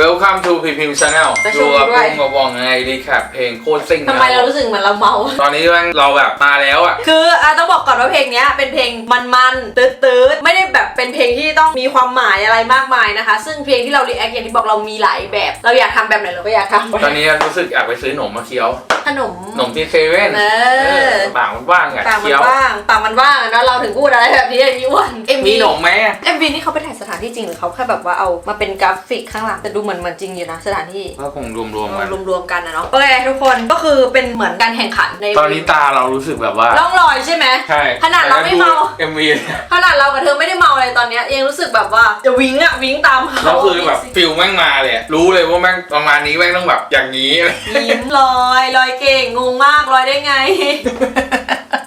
Welcome to พีพิม Channel ไปชดูมกับด้วย ลุงกับวองไงรีแคปเพลงโคตรซิ่งทำไมเรารู้สึกเหมือนเราเมา ตอนนี้แม่งเราแบบมาแล้วอะ คืออะต้องบอกก่อนว่าเพลงเนี้ยเป็นเพลงมันๆตืดๆ ไม่ได้แบบเป็นเพลงที่ต้องมีความหมายอะไรมากมายนะคะ ซึ่งเพลงที่เรารีแอคอย่างที่บอกเรามีหลายแบบ เราอยากทำแบบไหนเราก็อยากทำตอนนี้รู้สึกอยากไปซื้อหนมมาเคี้ยวขนม หนมที่เซเว่นเออ ปากมันว่างอะปากมันเคี้ยว ว่างปากมันว่างอะนะเราถึงพูดอะไรแบบนี้ไอ้พี่อ้วน MV มีหนมไหมอะ MV นี่เขาไปถ่ายสถานที่จริงหรือเขาแค่แบบว่าเอามาเป็นกราฟิกข้างหลังแต่ดูเหมือนเหมือนจริงอยู่นะสถานที่ก็คงรวมๆกัน รวมๆกันนะเนาะโอเคทุกคนก็คือเป็นเหมือนการแข่งขันในตอนนี้ตาเรารู้สึกแบบว่าร่องรอยใช่ไหมใช่ขนาดเราไม่เมาเอ็มวีขนาดเรากับเธอไม่ได้เมาเลยตอนเนี้ยยังรู้สึกแบบว่าจะวิงอะวิงตามเขาเราคือแบบฟิลแม่งมาเลยอะรู้เลยว่าแม่งประมาณนี้แม่งต้องแบบอย่างนี้อะไรยิ้มลอยลอยเก่งงงมากลอยได้ไง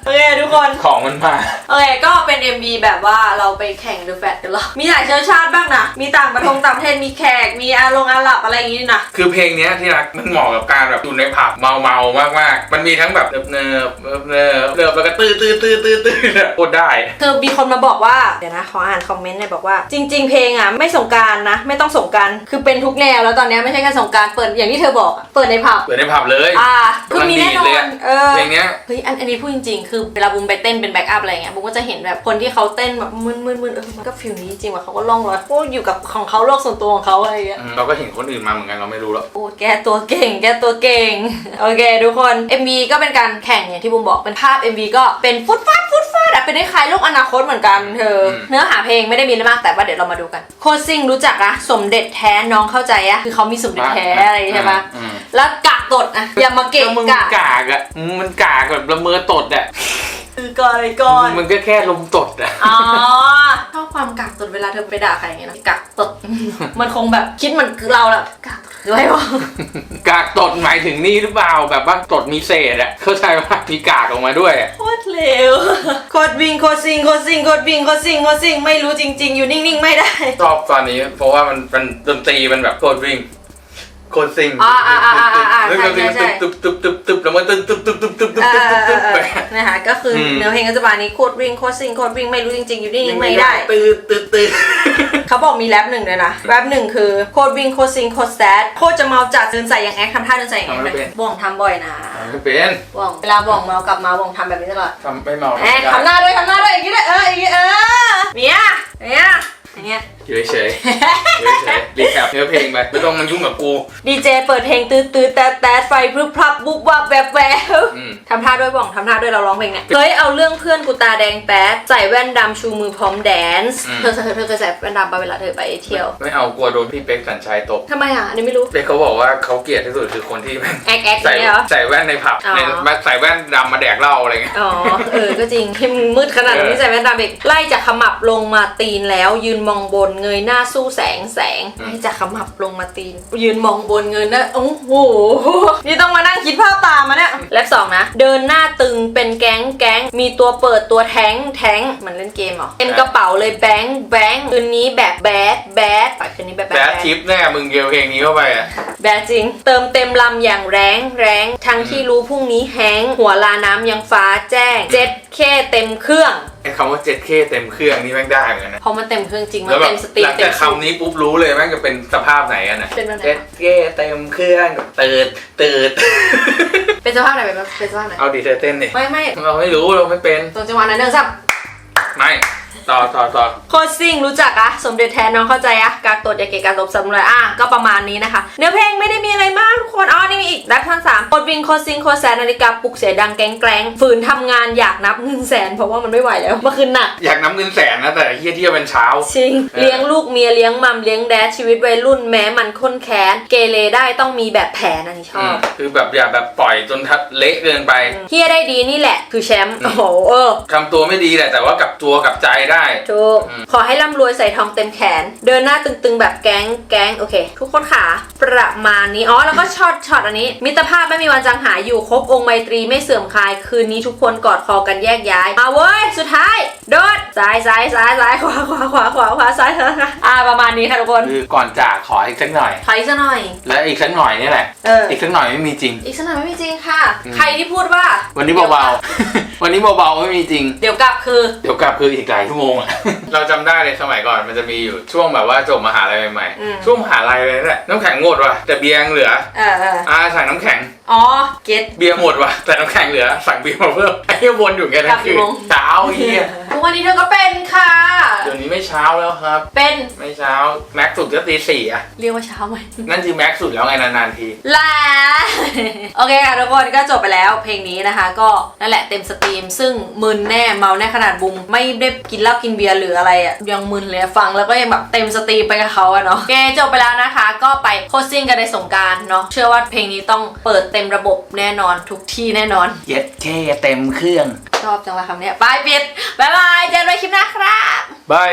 โอเคทุกคนของมันมาโอเคก็เป็น MV แบบว่าเราไปแข่ง The Fat กันเหรอ มีหลายเชื้อชาติบ้างนะ มีต่างประเทศต่างประเทศมีแขก มีอาลงอาหรับอะไรอย่างงี้นะ คือเพลงเนี้ยที่รักมันเหมาะกับการแบบอยู่ในผับเมาเมาๆมากๆมันมีทั้งแบบเนิบเนิบเนิบเนิบเนิบแล้วก็ตื้อตื้อตื้อตื้อตื้อเนี่ยโคตรได้คือมีคนมาบอกว่า เดี๋ยวนะขออ่านคอมเมนต์หน่อยบอกว่า จริง ๆ เพลงอะไม่สงกรารนะ ไม่ต้องสงกรารคือเป็นทุกแนวแล้วตอนเนี้ยไม่ใช่แค่สงกรารเปิดอย่างที่เธอบอกอะเปิดในผับเปิดในผับเลยอ่าคือมีแน่นอนเออเพลงเนี้ยเฮ้ยอันอันนี้พูดจริงๆคือเวลาบุมไปเต้นเป็นแบ็กอัพอะไรเงี้ยบุมก็จะเห็นแบบคนที่เขาเต้นแบบมึนๆมึนๆเออมันก็ฟิลนี้จริงว่ะเขาก็ล่องลอยโอ้อยู่กับของเขาโลกส่วนตัวของเขาอะไรเงี้ย อืมเราก็เห็นคนอื่นมาเหมือนกันเราไม่รู้หรอก โอ้แกตัวเก่ง แกตัวเก่ง โอเค ทุกคน MV ก็เป็นการแข่งอย่างที่บุมบอกเป็นภาพ MV ก็เป็นฟุตฟาดฟุตฟาดอะเป็นคล้ายๆโลกอนาคตเหมือนกันเธอเนื้อหาเพลงไม่ได้มีอะไรมากแต่ว่าเดี๋ยวเรามาดูกัน โคชซิงรู้จักอะสมเด็จแท้น้องเข้าใจอะคือเขามีสมเด็จแท้อะไรใช่ปะอืมแล้วกากตดอะอย่ามาเกะก็มึงกะกากอะมึงมันกากแบบละเมอตดอะ คือก่อนเลยก่อน มันก็แค่ลมตดอะอ๋อชอบความกักตดเวลาเธอไปด่าใครอย่างเงี้ยนะกักตด มันคงแบบคิดเหมันคือเราแหละกักตดคืออะไรวะกากตดหมายถึงนี่หรือเปล่าแบบว่าตดมีเศษอะเข้าใจว่ามีกากออกมาด้วยอะโคตรเร็วโคตรวิ่งโคตรซิงโคตรซิงโคตรวิ่งโคตรซิงโคตรซิงไม่รู้จริง ๆ อยู่นิ่งๆ ไม่ได้ ชอบตอนนี้เพราะว่ามันมันดนตรีมันแบบโคตรวิ่ง โคตรซิงอ่าอ่าอ่าอ่าอ่าแล้วใช่ดนตรีมันใช่ ตึ๊บตึ๊บตึ๊บตึ๊บแล้วมันตึ๊บตึ๊บตึ๊บตึ๊บตึ๊บตึ๊บเอตึ๊บอตึ๊บเอตึ๊บอไปเออนะคะก็คืออม เนื้อเพลงก็จะประมาณนี้โคตรวิ่งโคตรซิงโคตรวิ่งไม่รู้จริงๆ อยู่นิ่งๆไม่ได้ ตืดตืดตืดเขาบอกมีแรปหนึ่งเลยนะ แรปหนึ่งคือโคตรวิ่งโคตรซิงโคตรแซดโคตรจะเมาจัดเดินใส่อย่างแอคทำท่าเดินใส่อย่างแอคไหมบ่องทำบ่อยนะไม่เป็นบ่องเวลาบ่องเมากลับมาบ่องทำแบบนี้ตลอดทำไม่เมาแอบทำหน้าด้วยทำหน้าด้วยอย่างนี้ด้วยเอออย่างนี้เออเนี่ยเนี่ยอย่างเงี้ย อยู่เฉยๆอยู่เฉยๆรีแคปเนื้อเพลงไปไม่ต้องมายุ่งกับกูดีเจเปิดเพลงตื้อตื้อแต๊ดแต๊ดไฟพรึบพรับบุบวับแวบแวบอืม ทำท่าด้วยบ่องทำท่าด้วยเราร้องเพลงเนี่ยเฮ้ยเอาเรื่องเพื่อนกูตาแดงแป๊ดใส่แว่นดำชูมือพร้อมแดนซ์อืม เธอเธอเธอเคยใส่แว่นดำปะเวลาเธอไปเที่ยวไม่เอากลัวโดนพี่เป๊กสัญชัยตบทำไมอะอันนี้ไม่รู้เป๊กเขาบอกว่าเขาเกลียดที่สุดคือคนที่แม่งแอคแอคอใส่ย่างเงี้ยเหรอ ใส่แว่นในผับอ๋อ ในใส่แว่นดำมาแดกเหล้าอะไรเงี้ย อ๋อ เออ ก็จริงที่มึงมืดขนาดเอนี้อใส่แว่นดำอีกไล่จากขมับลงมาตีนแล้วยืนมองบนเงยหน้าสู้แสงแสงอืมไล่จากขมับลงมาตีน ยืนมองบนเงยหน้าโอ้โหนี่ต้องมานั่งคิดภาพตามมาเนี่ยแลบสองนะ เดินหน้าตึงเป็นแก๊งแก๊งมีตัวเปิดตัวแท้งแท้งเหมันเล่นเกมเหรอเต็มกระเป๋าเลยแบงค์แบงค์คืนนี้แบบแบดแบดปล่อยคืนนี้แบบแบแบดดทิปแน่มึงเกลียวเพลงนี้เข้าไปอะแบดจริง เติมเต็มลำอย่างแรงแรงทั้งที่รู้พรุ่งนี้แฮงก์หัวลาน้ำยังฟ้าแจ้งเจ็ด แค่เต็มเครื่อง ไอ้คำว่า 7K เต็มเครื่องนี่แม่งได้เหมือนกันนะ เพราะมันเต็มเครื่องจริง มัแล้นวแบบเต็มสตรีหมลังเต็จามกสูคำนี้ปุ๊บรู้เลยแม่งจะเป็นสภาพไหนอะนะเป็นแบบไหน 7K เต็มเครื่องตืดตืด เป็นสภาพไหนเป็นเป็นสภาพไหนเอาดิเธอเต้นดิไม่ไม่เราไม่รู้เราไม่เป็นตรงจังหวะนั้นเนื่องจากไม่ ต่อต่อต่อโคชซิ่งรู้จักอะสมเด็จแทนน้องเข้าใจอะการตดอย่าเกะการตบสมุไรอะก็ประมาณนี้นะคะ เนื้อเพลงไม่ได้มีอะไรมากทุกคนอ๋อนี่มีอีกดับทั้งสามโคดวิ่งโคชซิ่งโคชแซนนาฬิกาปลุกเสียงดังแกล้งแกล้งฝืนทำงานอยากนับเงินแสน เพราะว่ามันไม่ไหวแล้วเมื่อคืนหนัก อยากน้ำเงินแสนนะแต่เฮียเที่ยวเป็นเช้า จริงเออเลี้ยงลูกเมียเลี้ยงมัมเลี้ยงแดดชีวิตวัยรุ่นแม้มันข้นแค้นเกเรได้ต้องมีแบบแผนอันนี้ชอือมบคือแบบอย่าแบบปล่อยจนทัดเละเกินไปเฮียได้ดีนี่แหละ คือแชมป์โอ้โหเออ ทำตัวไม่ดีแหละแต่ว่ากลับตัวกลับใจได้ถูก อืม ขอให้ร่ำรวยใส่ทองเต็มแขน เดินหน้าตึงๆแบบแก๊งแก๊งโอเค ทุกคนขาประมาณนี้ อ๋อ แล้วก็ช็อตช็อตอันนี้ มิตรภาพไม่มีวันจางหายอยู่ครบองค์ไมตรีไม่เสื่อมคลาย คืนนี้ทุกคนกอดคอกันแยกย้ายมาเว้ย สุดท้าย โดดซ้ายซ้ายซ้ายซ้ายขวาขวาขวาขวาขวาซ้ายซ้ายซ้ายอ่าประมาณนี้ค่ะทุกคนคือก่อนจากขออีกสักหน่อย ถอยอีกสักหน่อย และอีกสักหน่อยนี่แหละ เออ อีกสักหน่อยไม่มีจริง อีกสักหน่อยไม่มีจริงค่ะ อืม ใครที่พูดว่าวันนี้เบาๆ วันนี้เบาๆไม่มีจริงเดี๋ยวกลับคือ เดี๋ยวกลับคืออีกหลายชั่วโมงอะเราจำได้เลยสมัยก่อนมันจะมีอยู่ช่วงแบบว่าจบมหาลัยใหม่อืม ๆช่วงมหาลัยเลยนั่นแหละน้ำแข็งหมดว่ะแต่เบียร์ยังเหลือเออเอออ่าสั่งน้ำแข็งอ๋อ เก็ต เบียร์หมดว่ะแต่น้ำแข็งเหลือสั่งเบียร์มาเพิ่มไอ้เหี้ยวนอยู่แค่กลันั้บนกี่คือโมง เช้าเฮียทุก วันนี้เธอก็เป็นค่ะ เดี๋ยวนี้ไม่เช้าแล้วครับ เป็น ไม่เช้าแม็กซ์สุดก็ตีสี่อะเรียกว่าเช้าไหม นั่นคือแม็กซ์สุดแล้วไงนานๆทีลาโอเคค่ะทุกคนก็จบไปแล้วเพลงนี้นะคะ ก็นั่นแหละเต็มสตรีม ซึ่งมึนแน่เมาแน่ขนาดบุมไม่ได้กินเหล้ากินเบียร์หรืออะไรอะยังมึนเลยอะฟังแล้วก็ยังแบบเต็มสตรีมไปกับเขาอะเนาะโอเคจบไปแล้วนะคะ ก็ไปโคชซิ่งกันในสงกรารเนาะเชื่อว่าเพลงนี้ต้องเปิดเต็มระบบแน่นอนทุกที่แน่นอน เย็ดเคเต็มเครื่อง ชอบจังเลยคำเนี้ยบายปิดบายบายเจอกันใหม่คลิปหน้าครับบาย